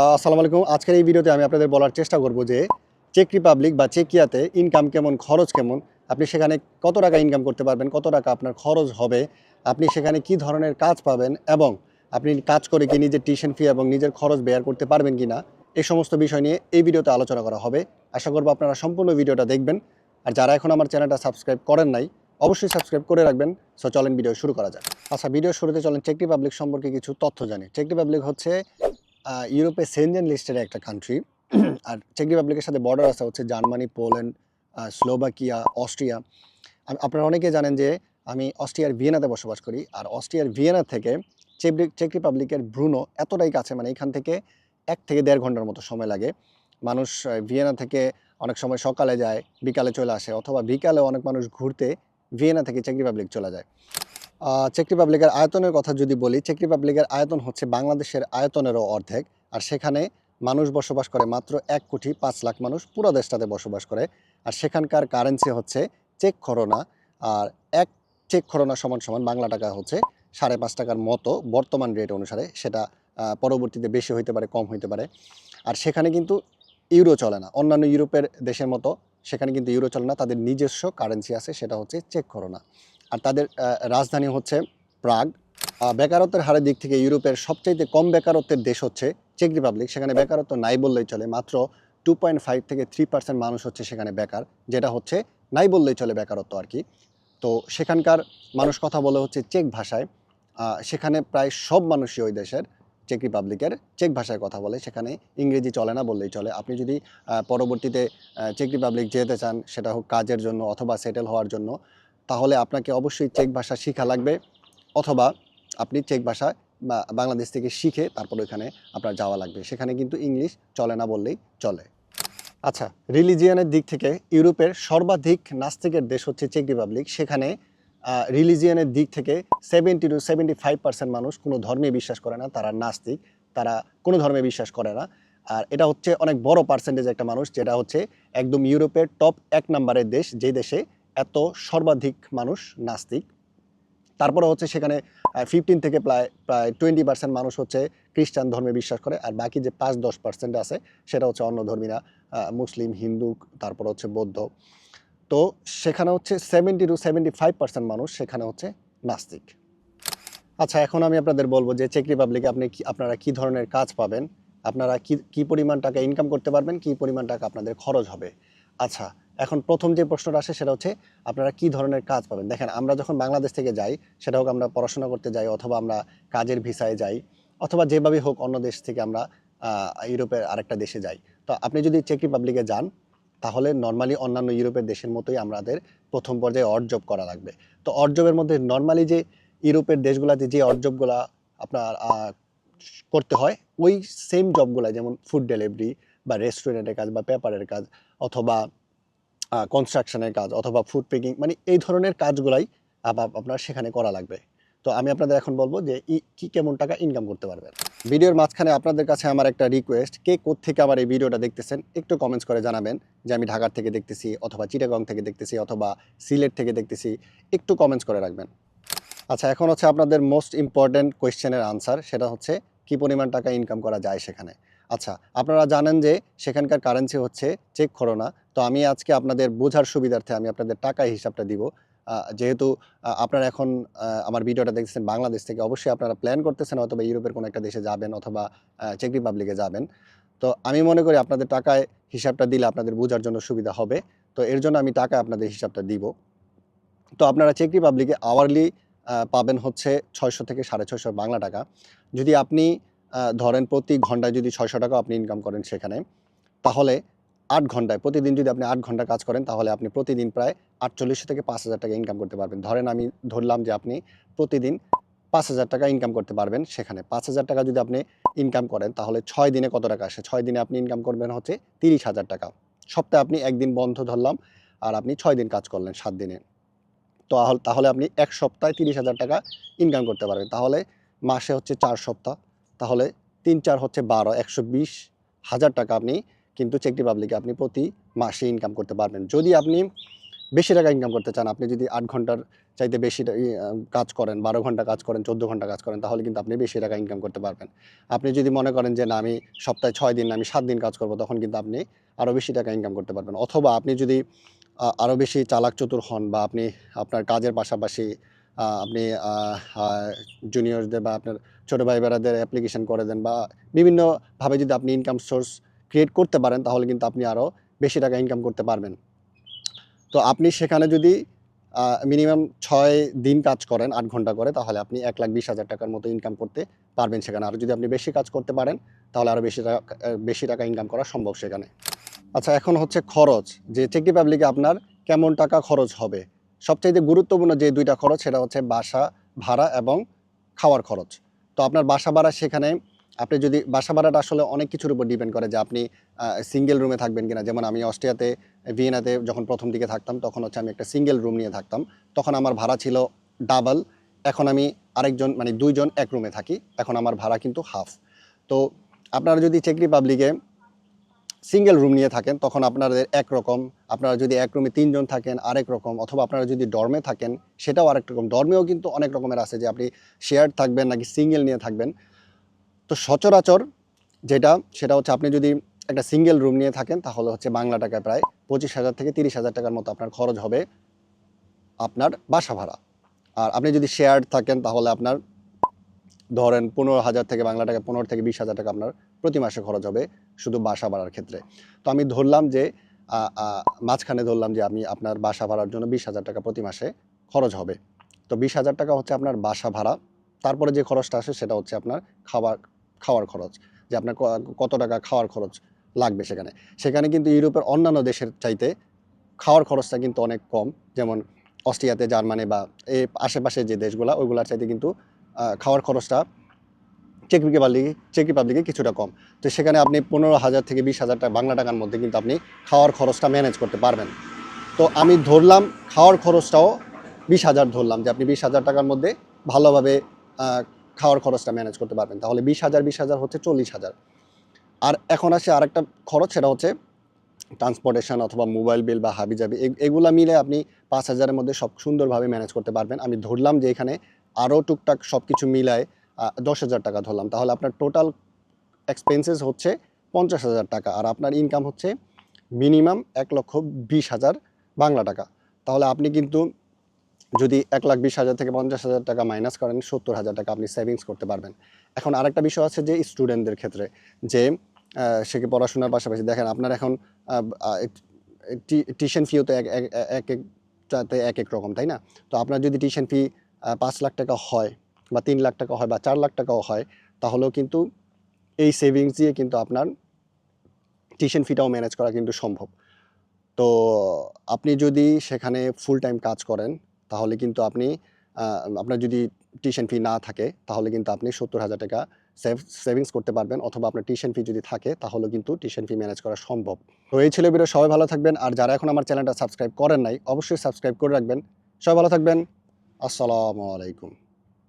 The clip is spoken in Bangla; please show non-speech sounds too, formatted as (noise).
আসসালামু আলাইকুম। আজকের এই ভিডিওতে আমি আপনাদের বলার চেষ্টা করব যে চেক রিপাবলিক বা চেকিয়াতে ইনকাম কেমন, খরচ কেমন, আপনি সেখানে কত টাকা ইনকাম করতে পারবেন, কত টাকা আপনার খরচ হবে, আপনি সেখানে কি ধরনের কাজ পাবেন এবং আপনি কাজ করে কি নিজের টিউশন ফি এবং নিজের খরচ বেয়ার করতে পারবেন কি না এই সমস্ত বিষয় নিয়ে এই ভিডিওতে আলোচনা করা হবে। আশা করব আপনারা সম্পূর্ণ ভিডিওটা দেখবেন। আর যারা এখন আমার চ্যানেলটা সাবস্ক্রাইব করেন নাই, অবশ্যই সাবস্ক্রাইব করে রাখবেন। সো চলেন ভিডিও শুরু করা যাক। আচ্ছা ভিডিও শুরুতে চলেন চেক রিপাবলিক সম্পর্কে কিছু তথ্য জানি। চেক রিপাবলিক হচ্ছে ইউরোপে সেনজেন লিস্টের একটা কান্ট্রি (clears throat) আর চেক রিপাবলিকের সাথে বর্ডার আছে, হচ্ছে জার্মানি, পোল্যান্ড স্লোভাকিয়া, অস্ট্রিয়া। আপনারা অনেকে জানেন যে আমি অস্ট্রিয়ার ভিয়েনাতে বসবাস করি, আর অস্ট্রিয়ার ভিয়েনা থেকে চেক রিপাবলিকের ব্রুনো এতটাই কাছে মানে এখান থেকে এক থেকে দেড় ঘণ্টার মতো সময় লাগে। মানুষ ভিয়েনা থেকে অনেক সময় সকালে যায়, বিকালে চলে আসে, অথবা বিকালে অনেক মানুষ ঘুরতে ভিয়েনা থেকে চেক রিপাবলিক চলে যায়। চেক রিপাবলিকের আয়তনের কথা যদি বলি চেক রিপাবলিকের আয়তন হচ্ছে বাংলাদেশের আয়তনেরও অর্ধেক। আর সেখানে মানুষ বসবাস করে মাত্র এক কোটি পাঁচ লাখ মানুষ পুরো দেশটাতে বসবাস করে। আর সেখানকার কারেন্সি হচ্ছে চেক করোনা আর এক চেক করোনা সমান সমান বাংলা টাকা হচ্ছে সাড়ে পাঁচ টাকার মতো বর্তমান রেট অনুসারে। সেটা পরবর্তীতে বেশি হইতে পারে, কম হইতে পারে। আর সেখানে কিন্তু ইউরো চলে না। অন্যান্য ইউরোপের দেশের মতো সেখানে কিন্তু ইউরো চলে না। তাদের নিজস্ব কারেন্সি আছে, সেটা হচ্ছে চেক করোনা আর তাদের রাজধানী হচ্ছে প্রাগ। বেকারত্বের হারের দিক থেকে ইউরোপের সবচাইতে কম বেকারত্বের দেশ হচ্ছে চেক রিপাবলিক। সেখানে বেকারত্ব নাই বললেই চলে। মাত্র টু পয়েন্ট ফাইভ থেকে থ্রি পার্সেন্ট মানুষ হচ্ছে সেখানে বেকার, যেটা হচ্ছে নাই বললেই চলে বেকারত্ব আর কি। তো সেখানকার মানুষ কথা বলে হচ্ছে চেক ভাষায়। সেখানে প্রায় সব মানুষই ওই দেশের চেক রিপাবলিকের চেক ভাষায় কথা বলে। সেখানে ইংরেজি চলে না বললেই চলে। আপনি যদি পরবর্তীতে চেক রিপাবলিক যেতে চান, সেটা হোক কাজের জন্য অথবা সেটেল হওয়ার জন্য তাহলে আপনাকে অবশ্যই চেক ভাষা শেখা লাগবে। অথবা আপনি চেক ভাষা বাংলাদেশ থেকে শিখে তারপর ওইখানে আপনার যাওয়া লাগবে। সেখানে কিন্তু ইংলিশ চলে না বললেই চলে। আচ্ছা রিলিজিয়ানের দিক থেকে ইউরোপের সর্বাধিক নাস্তিকের দেশ হচ্ছে চেক রিপাবলিক। সেখানে রিলিজিয়ানের দিক থেকে seventy to seventy five percent মানুষ কোনো ধর্মে বিশ্বাস করে না, তারা নাস্তিক। তারা কোনো ধর্মে বিশ্বাস করে না। আর এটা হচ্ছে অনেক বড় পার্সেন্টেজ একটা মানুষ, যেটা হচ্ছে একদম ইউরোপের টপ এক নম্বরের দেশ যে দেশে এত সর্বাধিক মানুষ নাস্তিক। তারপরে হচ্ছে সেখানে ফিফটিন থেকে প্রায় প্রায় টোয়েন্টি পার্সেন্ট মানুষ হচ্ছে খ্রিস্টান ধর্মে বিশ্বাস করে আর বাকি যে পাঁচ দশ পার্সেন্ট আছে সেটা হচ্ছে অন্য ধর্মীরা মুসলিম, হিন্দু, তারপর হচ্ছে বৌদ্ধ। তো সেখানে হচ্ছে seventy to seventy five percent মানুষ সেখানে হচ্ছে নাস্তিক। আচ্ছা এখন আমি আপনাদের বলব যে চেক রিপাবলিকে আপনি কি, আপনারা কি ধরনের কাজ পাবেন? আপনারা কি, কী পরিমাণ টাকা ইনকাম করতে পারবেন? কি পরিমাণ টাকা আপনাদের খরচ হবে? আচ্ছা এখন প্রথম যে প্রশ্নটা আসে সেটা হচ্ছে আপনারা কি ধরনের কাজ পাবেন? দেখেন, আমরা যখন বাংলাদেশ থেকে যাই, সেটা হোক আমরা পড়াশোনা করতে যাই অথবা আমরা কাজের ভিসায় যাই, অথবা যেভাবে হোক অন্য দেশ থেকে আমরা ইউরোপের আরেকটা দেশে যাই। তো আপনি যদি চেক রিপাবলিকে যান, তাহলে নর্মালি অন্যান্য ইউরোপের দেশের মতোই আমাদের প্রথম পর্যায়ে অড জব করা লাগবে। তো অড জবের মধ্যে নর্মালি যে ইউরোপের দেশগুলোতে যে অড জবগুলো আপনার করতে হয়, ওই সেম জবগুলো যেমন ফুড ডেলিভারি বা রেস্টুরেন্টের কাজ বা পেপারের কাজ, অথবা কনস্ট্রাকশনের কাজ অথবা ফুড পেকিং মানে এই ধরনের কাজগুলাই আপ- আপনার সেখানে করা লাগবে। তো আমি আপনাদের এখন বলব যে কি কেমন টাকা ইনকাম করতে পারবেন। ভিডিওর মাঝখানে আপনাদের কাছে আমার একটা রিকোয়েস্ট কে থেকে আমার এই ভিডিওটা দেখতেছেন, একটু কমেন্টস করে জানাবেন যে আমি ঢাকার থেকে দেখতেছি অথবা চিটাগং থেকে দেখতেছি অথবা সিলেট থেকে দেখতেছি, একটু কমেন্টস করে রাখবেন। আচ্ছা এখন হচ্ছে আপনাদের মোস্ট ইম্পর্ট্যান্ট কোয়েশ্চেনের আনসার সেটা হচ্ছে কি পরিমাণ টাকা ইনকাম করা যায় সেখানে। আচ্ছা আপনারা জানেন যে সেখানকার কারেন্সি হচ্ছে চেক করোনা তো আমি আজকে আপনাদের বোঝার সুবিধার্থে আমি আপনাদের টাকা হিসাবটা দিব। যেহেতু আপনারা এখন আমার ভিডিওটা দেখছেন বাংলাদেশ থেকে, অবশ্যই আপনারা প্ল্যান করতেছেন অথবা ইউরোপের কোনো একটা দেশে যাবেন অথবা চেক রিপাবলিকে যাবেন। তো আমি মনে করি আপনাদের টাকায় হিসাবটা দিলে আপনাদের বোঝার জন্য সুবিধা হবে। তো এর জন্য আমি টাকা আপনাদের হিসাবটা দিব। তো আপনারা চেক রিপাবলিকে আওয়ারলি পাবেন হচ্ছে ছয়শো থেকে সাড়ে ছয়শো বাংলা টাকা। যদি আপনি ধরেন প্রতি ঘন্টায় যদি ছয়শো টাকা আপনি ইনকাম করেন সেখানে, তাহলে আট ঘন্টায়, প্রতিদিন যদি আপনি আট ঘণ্টা কাজ করেন, তাহলে আপনি প্রতিদিন প্রায় আটচল্লিশশো থেকে পাঁচ হাজার টাকা ইনকাম করতে পারবেন। ধরেন আমি ধরলাম যে আপনি প্রতিদিন পাঁচ হাজার টাকা ইনকাম করতে পারবেন সেখানে। পাঁচ হাজার টাকা যদি আপনি ইনকাম করেন, তাহলে ছয় দিনে কত টাকা আসে? ছয় দিনে আপনি ইনকাম করবেন হচ্ছে তিরিশ হাজার টাকা। সপ্তাহে আপনি একদিন বন্ধ ধরলাম, আর আপনি ছয় দিন কাজ করলেন সাত দিনে। তো তাহলে আপনি এক সপ্তাহে তিরিশ হাজার টাকা ইনকাম করতে পারবেন। তাহলে মাসে হচ্ছে চার সপ্তাহ, তাহলে তিন চার হচ্ছে বারো। একশো বিশ হাজার টাকা আপনি কিন্তু চেক রিপাবলিকে আপনি প্রতি মাসে ইনকাম করতে পারবেন। যদি আপনি বেশি টাকা ইনকাম করতে চান, আপনি যদি আট ঘণ্টার চাইতে বেশি কাজ করেন, বারো ঘণ্টা কাজ করেন, চোদ্দ ঘণ্টা কাজ করেন, তাহলে কিন্তু আপনি বেশি টাকা ইনকাম করতে পারবেন। আপনি যদি মনে করেন যে, না, আমি সপ্তাহে ছয় দিন আমি সাত দিন কাজ করব তখন কিন্তু আপনি আরও বেশি টাকা ইনকাম করতে পারবেন। অথবা আপনি যদি আরও বেশি চালাক চতুর হন বা আপনি আপনার কাজের পাশাপাশি আপনি জুনিয়রদের বা আপনার ছোটো ভাই বেড়াদের অ্যাপ্লিকেশন করে দেন বা বিভিন্নভাবে যদি আপনি ইনকাম সোর্স ক্রিয়েট করতে পারেন, তাহলে কিন্তু আপনি আরও বেশি টাকা ইনকাম করতে পারবেন। তো আপনি সেখানে যদি মিনিমাম ছয় দিন কাজ করেন, আট ঘণ্টা করে, তাহলে আপনি এক লাখ বিশ হাজার টাকার মতো ইনকাম করতে পারবেন সেখানে। আর যদি আপনি বেশি কাজ করতে পারেন, তাহলে আরও বেশি টাকা বেশি টাকা ইনকাম করা সম্ভব সেখানে। আচ্ছা এখন হচ্ছে খরচ। যে চেক রিপাবলিকে আপনার কেমন টাকা খরচ হবে? সবচাইতে গুরুত্বপূর্ণ যে দুইটা খরচ, সেটা হচ্ছে বাসা ভাড়া এবং খাওয়ার খরচ। তো আপনার বাসা ভাড়া সেখানে আপনি যদি বাসা ভাড়াটা আসলে অনেক কিছুর উপর ডিপেন্ড করে যে আপনি সিঙ্গেল রুমে থাকবেন কিনা। যেমন আমি অস্ট্রিয়াতে, ভিয়েনাতে যখন প্রথম দিকে থাকতাম, তখন হচ্ছে আমি একটা সিঙ্গেল রুম নিয়ে থাকতাম। তখন আমার ভাড়া ছিল ডাবল এখন আমি আরেকজন মানে দুইজন এক রুমে থাকি। এখন আমার ভাড়া কিন্তু হাফ তো আপনারা যদি চেক রিপাবলিকে সিঙ্গেল রুম নিয়ে থাকেন, তখন আপনাদের একরকম আপনারা যদি এক রুমে তিনজন থাকেন, আরেক রকম। অথবা আপনারা যদি ডর্মে থাকেন, সেটাও আরেক রকম। ডর্মেও কিন্তু অনেক রকমের আছে যে আপনি শেয়ার থাকবেন নাকি সিঙ্গেল নিয়ে থাকবেন। তো সচরাচর যেটা, সেটা হচ্ছে আপনি যদি একটা সিঙ্গেল রুম নিয়ে থাকেন, তাহলে হচ্ছে বাংলা টাকায় প্রায় পঁচিশ হাজার থেকে তিরিশ হাজার টাকার মতো আপনার খরচ হবে আপনার বাসা ভাড়া। আর আপনি যদি শেয়ার থাকেন, তাহলে আপনার ধরেন পনেরো হাজার থেকে বাংলা টাকা পনেরো থেকে বিশ হাজার টাকা আপনার প্রতি মাসে খরচ হবে শুধু বাসা ভাড়ার ক্ষেত্রে। তো আমি ধরলাম যে মাঝখানে ধরলাম যে আমি আপনার বাসা ভাড়ার জন্য বিশ হাজার টাকা প্রতি মাসে খরচ হবে। তো বিশ হাজার টাকা হচ্ছে আপনার বাসা ভাড়া। তারপরে যে খরচটা আসে, সেটা হচ্ছে আপনার খাবার খাওয়ার খরচ, যে আপনার কত টাকা খাওয়ার খরচ লাগবে সেখানে। সেখানে কিন্তু ইউরোপের অন্যান্য দেশের চাইতে খাওয়ার খরচটা কিন্তু অনেক কম। যেমন অস্ট্রিয়াতে জার্মানি বা এই আশেপাশে যে দেশগুলো, ওইগুলোর চাইতে কিন্তু খাওয়ার খরচটা চেক রিপাবলিকে চেক রিপাবলিকে কিছুটা কম। তো সেখানে আপনি পনেরো হাজার থেকে বিশ হাজার টাকা বাংলা টাকার মধ্যে কিন্তু আপনি খাওয়ার খরচটা ম্যানেজ করতে পারবেন। তো আমি ধরলাম, খাওয়ার খরচটাও বিশ হাজার ধরলাম, যে আপনি বিশ হাজার টাকার মধ্যে ভালোভাবে খাওয়ার খরচটা ম্যানেজ করতে পারবেন। তাহলে বিশ হাজার বিশ হাজার হচ্ছে চল্লিশ হাজার। আর এখন আসে আরেকটা খরচ, সেটা হচ্ছে ট্রান্সপোর্টেশন অথবা মোবাইল বিল বা হাবিজাবি। এগুলা মিলে আপনি পাঁচ হাজারের মধ্যে সব সুন্দরভাবে ম্যানেজ করতে পারবেন। আমি ধরলাম যে এখানে আরও টুকটাক সব কিছু মিলায় দশ হাজার টাকা ধরলাম। তাহলে আপনার টোটাল এক্সপেন্সেস হচ্ছে পঞ্চাশ হাজার টাকা আর আপনার ইনকাম হচ্ছে মিনিমাম এক লক্ষ বিশ হাজার বাংলা টাকা। তাহলে আপনি কিন্তু যদি এক লাখ বিশ হাজার থেকে পঞ্চাশ হাজার টাকা মাইনাস করেন, সত্তর হাজার টাকা আপনি সেভিংস করতে পারবেন। এখন আরেকটা বিষয় আছে যে স্টুডেন্টদের ক্ষেত্রে, যে সে পড়াশোনার পাশাপাশি, দেখেন আপনার এখন টিউশন ফিও তো এক, এক- একটাতে এক এক রকম, তাই না? তো আপনার যদি টিউশন ফি পাঁচ লাখ টাকা হয় বা তিন লাখ টাকা হয় বা চার লাখ টাকাও হয়, তাহলেও কিন্তু এই সেভিংস দিয়ে কিন্তু আপনার টিউশন ফিটাও ম্যানেজ করা কিন্তু সম্ভব। তো আপনি যদি সেখানে ফুল টাইম কাজ করেন তাহলে কিন্তু আপনি আপনার যদি টিউশন ফি না থাকে, তাহলে কিন্তু আপনি সত্তর হাজার টাকা সেভ সেভিংস করতে পারবেন অথবা আপনার টিউশন ফি যদি থাকে, তাহলে কিন্তু টিউশন ফি ম্যানেজ করা সম্ভব। তো এই ছিল ভিডিও সবাই ভালো থাকবেন। আর যারা এখন আমার চ্যানেলটা সাবস্ক্রাইব করেন নাই, অবশ্যই সাবস্ক্রাইব করে রাখবেন। সবাই ভালো থাকবেন। আসসালামু আলাইকুম।